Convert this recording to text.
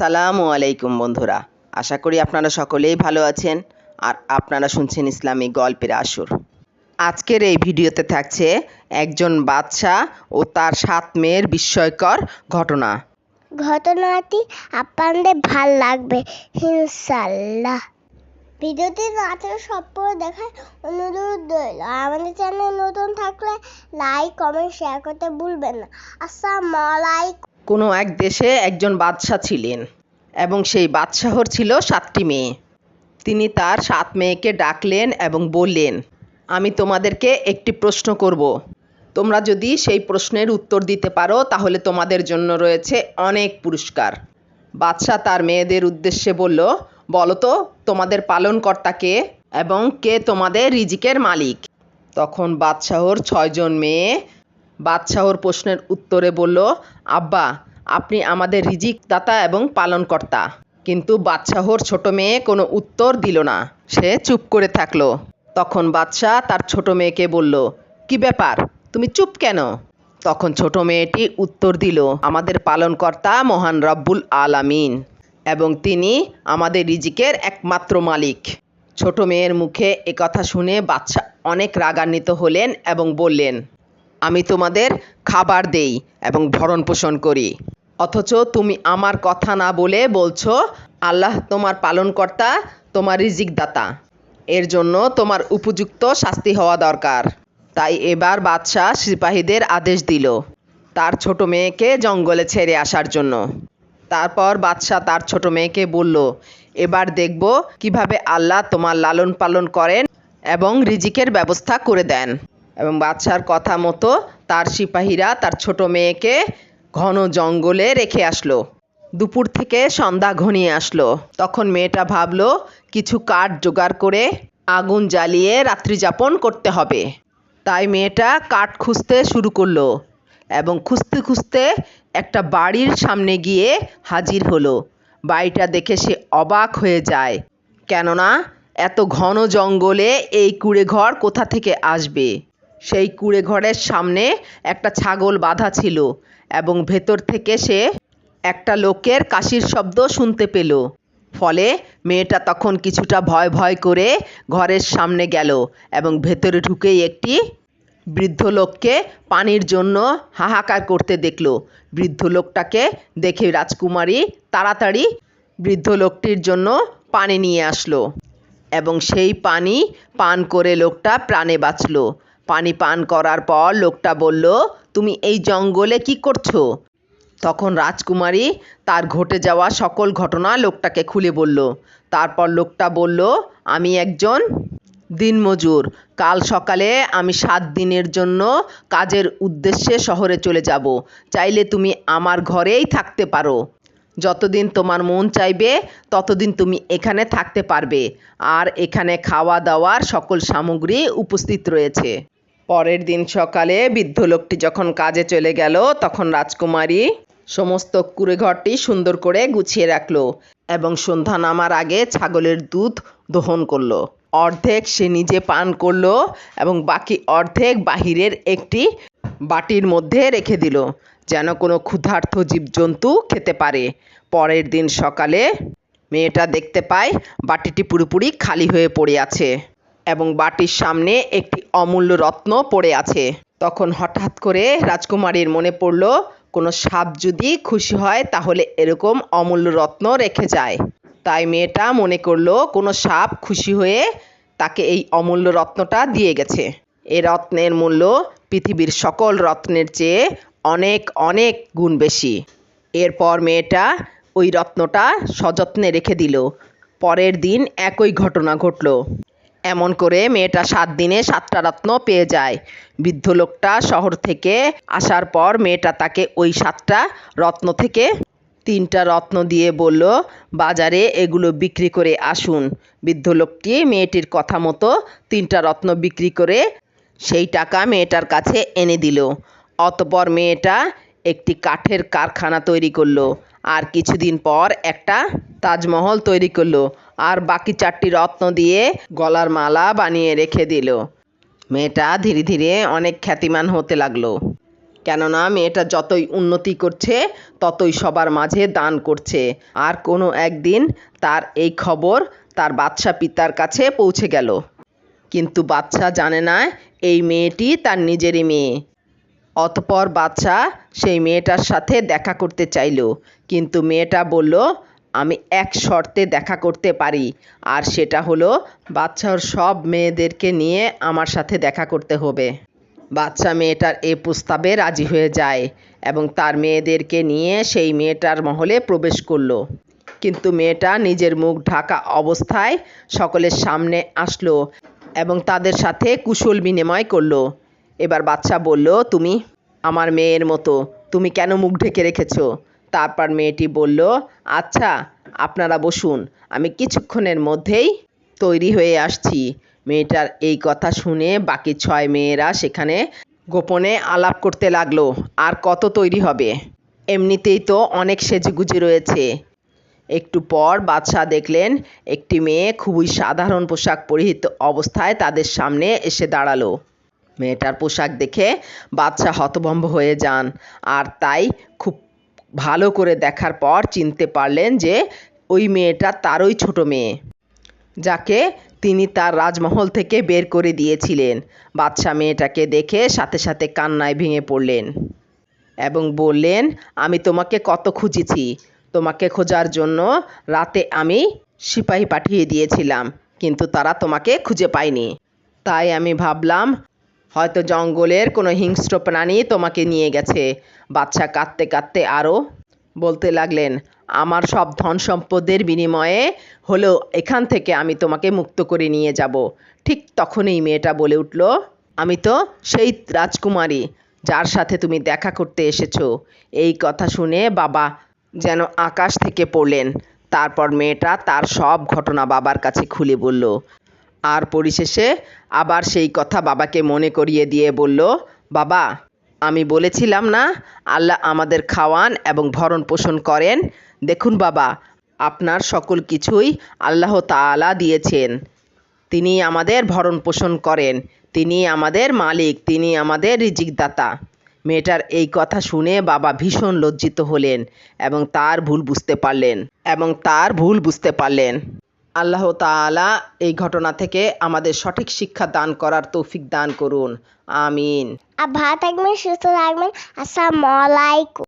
সালামু আলাইকুম বন্ধুরা। আশা করি আপনারা সকলেই ভালো আছেন আর আপনারা শুনছেন ইসলামিক গল্পের আসর। আজকের এই ভিডিওতে থাকছে একজন বাদশা ও তার সাত মেয়ের বিস্ময়কর ঘটনা। ঘটনাটি আপনাদের ভালো লাগবে ইনশাল্লাহ ভিডিওটি রাতের সবপুরো দেখার অনুরোধ রইল। আমাদের চ্যানেল নতুন থাকলে লাইক, কমেন্ট, শেয়ার করতে ভুলবেন না। আসসালামু আলাইকুম। কোনো এক দেশে একজন বাদশা ছিলেন এবং সেই বাদশাহর ছিল সাতটি মেয়ে। তিনি তার সাত মেয়েকে ডাকলেন এবং বললেন, আমি তোমাদেরকে একটি প্রশ্ন করব। তোমরা যদি সেই প্রশ্নের উত্তর দিতে পারো, তাহলে তোমাদের জন্য রয়েছে অনেক পুরস্কার। বাদশাহ তার মেয়েদের উদ্দেশ্যে বলল, বলো তো, তোমাদের পালনকর্তা কে এবং কে তোমাদের রিজিকের মালিক? তখন বাদশাহর ছয়জন মেয়ে বাদশাহর প্রশ্নের উত্তরে বলল, আব্বা, আপনি আমাদের রিজিক দাতা এবং পালনকর্তা। কিন্তু বাদশাহর ছোট মেয়ে কোনো উত্তর দিল না। সে চুপ করে থাকল। তখন বাদশাহ তার ছোট মেয়েকে বলল, কি ব্যাপার? তুমি চুপ কেন? তখন ছোট মেয়েটি উত্তর দিল, আমাদের পালনকর্তা মহান রব্বুল আলামিন এবং তিনি আমাদের রিজিকের একমাত্র মালিক। ছোট মেয়ের মুখে একথা শুনে বাচ্চা অনেক রাগান্বিত হলেন এবং বললেন আমি তোমাদের খাবার দেই এবং ভরণ পোষণ করি। অথচ তুমি আমার কথা না বলে বলছো, আল্লাহ তোমার পালনকর্তা, তোমার রিজিক দাতা এর জন্য তোমার উপযুক্ত শাস্তি হওয়া দরকার। তাই এবার বাদশাহ সিপাহীদের আদেশ দিল তার ছোট মেয়েকে জঙ্গলে ছেড়ে আসার জন্য। তারপর বাদশাহ তার ছোট মেয়েকে বলল, এবার দেখব কীভাবে আল্লাহ তোমার লালন পালন করেন এবং রিজিকের ব্যবস্থা করে দেন। এবং বাদশার কথা মতো তার সিপাহীরা তার ছোট মেয়েকে ঘন জঙ্গলে রেখে আসলো। দুপুর থেকে সন্ধ্যা ঘনিয়ে আসলো। তখন মেয়েটা ভাবলো, কিছু কাঠ জোগাড় করে আগুন জ্বালিয়ে রাত্রি যাপন করতে হবে। তাই মেয়েটা কাঠ খুঁজতে শুরু করল এবং খুঁজতে খুঁজতে একটা বাড়ির সামনে গিয়ে হাজির হলো। বাড়িটা দেখে সে অবাক হয়ে যায়। কেননা, এত ঘন জঙ্গলে এই কুড়ে ঘর কোথা থেকে আসবে? সেই কুড়ে ঘরের সামনে একটা ছাগল বাঁধা ছিল এবং ভেতর থেকে সে একটা লোকের কাশির শব্দ শুনতে পেল। ফলে মেয়েটা তখন কিছুটা ভয় ভয় করে ঘরের সামনে গেল এবং ভেতরে ঢুকেই একটি বৃদ্ধ লোককে পানির জন্য হাহাকার করতে দেখল। বৃদ্ধ লোকটাকে দেখে রাজকুমারী তাড়াতাড়ি বৃদ্ধ লোকটির জন্য পানি নিয়ে আসলো এবং সেই পানি পান করে লোকটা প্রাণে বাঁচলো। পানি পান করার পর লোকটা বলল, তুমি এই জঙ্গলে কি করছ? তখন রাজকুমারী তার ঘটে যাওয়া সকল ঘটনা লোকটাকে খুলে বলল। তারপর লোকটা বলল, আমি একজন দিনমজুর। কাল সকালে আমি সাত দিনের জন্য কাজের উদ্দেশ্যে শহরে চলে যাব। চাইলে তুমি আমার ঘরেই থাকতে পারো। যতদিন তোমার মন চাইবে, ততদিন তুমি এখানে থাকতে পারবে। আর এখানে খাওয়া দাওয়ার সকল সামগ্রী উপস্থিত রয়েছে। পরের দিন সকালে বৃদ্ধ লোকটি যখন কাজে চলে গেল, তখন রাজকুমারী সমস্ত কুড়েঘরটি সুন্দর করে গুছিয়ে রাখল এবং সন্ধ্যা নামার আগে ছাগলের দুধ দহন করল। অর্ধেক সে নিজে পান করল এবং বাকি অর্ধেক বাহিরের একটি বাটির মধ্যে রেখে দিল, যেন কোনো ক্ষুধার্ত জীবজন্তু খেতে পারে। পরের দিন সকালে মেয়েটা দেখতে পায় বাটিটি পুরোপুরি খালি হয়ে পড়ে আছে। এবং বাটির সামনে একটি অমূল্য রত্ন পড়ে আছে। তখন হঠাৎ করে রাজকুমারীর মনে পড়ল, কোনো সাপ যদি খুশি হয় তাহলে এরকম অমূল্য রত্ন রেখে যায়। তাই মেয়েটা মনে করল, কোনো সাপ খুশি হয়ে তাকে এই অমূল্য রত্নটা দিয়ে গেছে। এই রত্নের মূল্য পৃথিবীর সকল রত্নের চেয়ে অনেক অনেক গুণ বেশি। এরপর মেয়েটা ওই রত্নটা সযত্নে রেখে দিল। পরের দিন একই ঘটনা ঘটল। এমন করে মেয়েটা সাত দিনে সাতটা রত্ন পেয়ে যায়। বৃদ্ধ লোকটা শহর থেকে আসার পর মেয়েটা তাকে ওই সাতটা রত্ন থেকে তিনটা রত্ন দিয়ে বলল, বাজারে এগুলো বিক্রি করে আসুন। বৃদ্ধ লোকটি মেয়েটির কথা মতো তিনটা রত্ন বিক্রি করে সেই টাকা মেয়েটার কাছে এনে দিল। অতপর মেয়েটা একটি কাঠের কারখানা তৈরি করল। আর কিছুদিন পর একটা তাজমহল তৈরি করল। আর বাকি চারটি রত্ন দিয়ে গলার মালা বানিয়ে রেখে দিল। মেয়েটা ধীরে ধীরে অনেক খ্যাতিমান হতে লাগল। কেননা মেয়েটা যতই উন্নতি করছে, ততই সবার মাঝে দান করছে। আর কোনো একদিন তার এই খবর তার বাচ্চা পিতার কাছে পৌঁছে গেল। কিন্তু বাচ্চা জানে না এই মেয়েটি তার নিজেরই মেয়ে। অতপর বাচ্চা সেই মেয়েটার সাথে দেখা করতে চাইল। কিন্তু মেয়েটা বলল আমি এক শর্তে দেখা করতে পারি, আর সেটা হলো বাচ্চার সব মেয়েদেরকে নিয়ে আমার সাথে দেখা করতে হবে। বাচ্চা মেয়েটার এ প্রস্তাবে রাজি হয়ে যায় এবং তার মেয়েদেরকে নিয়ে সেই মেয়েটার মহলে প্রবেশ করল। কিন্তু মেয়েটা নিজের মুখ ঢাকা অবস্থায় সকলের সামনে আসলো এবং তাদের সাথে কুশল বিনিময় করল। এবার বাচ্চা বলল, তুমি আমার মেয়ের মতো, তুমি কেন মুখ ঢেকে রেখেছো? তারপর মেয়েটি বলল আচ্ছা আপনারা বসুন, আমি কিছুক্ষণের মধ্যেই তৈরি হয়ে আসছি। মেয়েটার এই কথা শুনে বাকি ছয় মেয়েরা সেখানে গোপনে আলাপ করতে লাগল, আর কত তৈরি হবে? এমনিতেই তো অনেক সেজেগুজে রয়েছে। একটু পর বাদশাহ দেখলেন, একটি মেয়ে খুবই সাধারণ পোশাক পরিহিত অবস্থায় তাদের সামনে এসে দাঁড়াল। মেয়েটার পোশাক দেখে বাদশাহ হতভম্ব হয়ে যান, আর তাই খুব ভালো করে দেখার পর চিনতে পারলেন যে ওই মেয়েটা তারই ছোট মেয়ে, যাকে তিনি তার রাজমহল থেকে বের করে দিয়েছিলেন। বাদশাহ মেয়েটাকে দেখে সাথে সাথে কান্নায় ভেঙে পড়লেন এবং বললেন, আমি তোমাকে কত খুঁজেছি। তোমাকে খোঁজার জন্য রাতে আমি সিপাহী পাঠিয়ে দিয়েছিলাম, কিন্তু তারা তোমাকে খুঁজে পায়নি। তাই আমি ভাবলাম হয়তো জঙ্গলের কোনো হিংস্র প্রাণী তোমাকে নিয়ে গেছে। বাচ্চা কাঁদতে কাঁদতে আরও বলতে লাগলেন, আমার সব ধন সম্পদের বিনিময়ে হলো এখান থেকে আমি তোমাকে মুক্ত করে নিয়ে যাব। ঠিক তখনই মেয়েটা বলে উঠল, আমি তো সেই রাজকুমারী যার সাথে তুমি দেখা করতে এসেছ। এই কথা শুনে বাবা যেন আকাশ থেকে পড়লেন। তারপর মেয়েটা তার সব ঘটনা বাবার কাছে খুলে বলল আর পরিশেষে আবার সেই কথা বাবাকে মনে করিয়ে দিয়ে বলল, বাবা, আমি বলেছিলাম না আল্লাহ আমাদের খাওয়ান এবং ভরণ পোষণ করেন। দেখুন বাবা, আপনার সকল কিছুই আল্লাহ তাআলা দিয়েছেন। তিনি আমাদের ভরণ পোষণ করেন, তিনি আমাদের মালিক, তিনি আমাদের রিজিকদাতা। মেয়েটার এই কথা শুনে বাবা ভীষণ লজ্জিত হলেন এবং তার ভুল বুঝতে পারলেন এবং তার ভুল বুঝতে পারলেন। আল্লাহ তালা এই ঘটনা থেকে আমাদের সঠিক শিক্ষা দান করার তৌফিক দান করুন। আমিন। আর ভালো থাকবেন, সুস্থ থাকবেন। আসসালামু আলাইকুম।